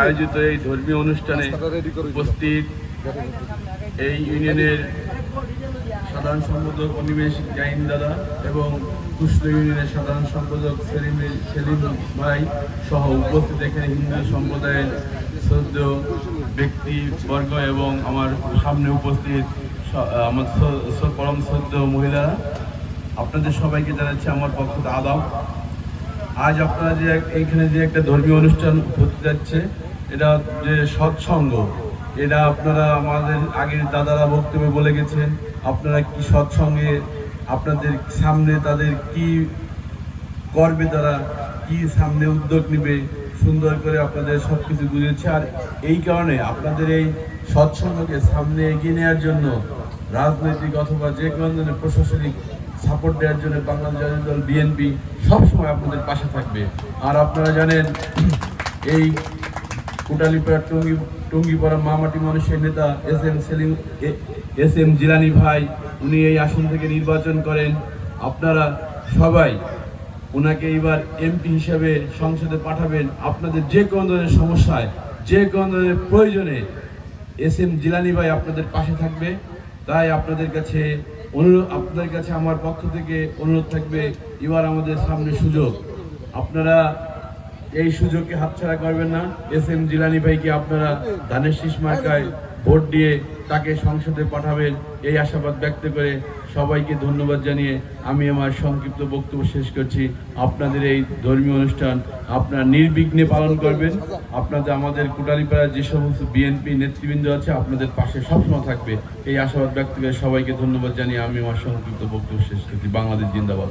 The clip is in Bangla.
আয়োজিত এই ধর্মীয় অনুষ্ঠানে উপস্থিত এই ইউনিয়নের সাধারণ সম্পাদক অনিমেষ জাইন দাদা এবং কুষ্ঠ ইউনিয়নের সাধারণ সম্পাদক সেলিম সেলিম ভাই সহ উপস্থিত এখানে হিন্দু সম্প্রদায়ের শ্রদ্ধ ব্যক্তিবর্গ এবং আমার সামনে উপস্থিত আমার পরম শ্রদ্ধ মহিলারা। আপনাদের সবাইকে জানাচ্ছি আমার পক্ষ আদাব। আজ আপনারা যে এইখানে যে একটা ধর্মীয় অনুষ্ঠান হতে যাচ্ছে, এটা যে সৎসঙ্গ, এটা আপনারা আমাদের আগের দাদারা বক্তব্যে বলে গেছেন, আপনারা কি সৎসঙ্গে আপনাদের সামনে তাদের কি করবে তারা কি সামনে উদ্যোগ নেবে, সুন্দর করে আপনাদের সব কিছু বুঝেছে। আর এই কারণে আপনাদের এই সৎসঙ্গকে সামনে এগিয়ে নেওয়ার জন্য রাজনৈতিক অথবা যে কোনো ধরনের প্রশাসনিক সাপোর্ট দেওয়ার জন্য বাংলাদেশ জাতীয় দল বিএনপি সবসময় আপনাদের পাশে থাকবে। আর আপনারা জানেন, এই কোটালীপাড়া টঙ্গি টঙ্গিপাড়া মামাটি মানুষের নেতা S M Selim S M Jilani ভাই, উনি এই আসন থেকে নির্বাচন করেন। আপনারা সবাই ওনাকে এবার এমপি হিসেবে সংসদে পাঠাবেন। আপনাদের যে কোনো ধরনের সমস্যায়, যে কোনো ধরনের প্রয়োজনে এস এম জিলানি ভাই আপনাদের পাশে থাকবে। তাই আপনাদের কাছে অনুরোধ, আপনাদের কাছে আমার পক্ষ থেকে অনুরোধ থাকবে এবার আমাদের সামনে সুযোগ। আপনারা এই সুযোগকে হাতছাড়া করবেন না। এস এম জিলানি ভাইকে আপনারা ধানের শীষ মার্কায় ভোট দিয়ে তাকে সংসদে পাঠাবেন এই আশাবাদ ব্যক্ত করে সবাইকে ধন্যবাদ জানিয়ে আমি আমার সংক্ষিপ্ত বক্তব্য শেষ করছি। আপনাদের এই ধর্মীয় অনুষ্ঠান আপনারা নির্বিঘ্নে পালন করবেন। আপনাদের আমাদের কোটালীপাড়ার যে সমস্ত বিএনপি নেতৃবৃন্দ আছে, আপনাদের পাশে সবসময় থাকবে। এই আশাবাদ ব্যক্ত করে সবাইকে ধন্যবাদ জানিয়ে আমি আমার সংক্ষিপ্ত বক্তব্য শেষ করছি। বাংলাদেশ জিন্দাবাদ।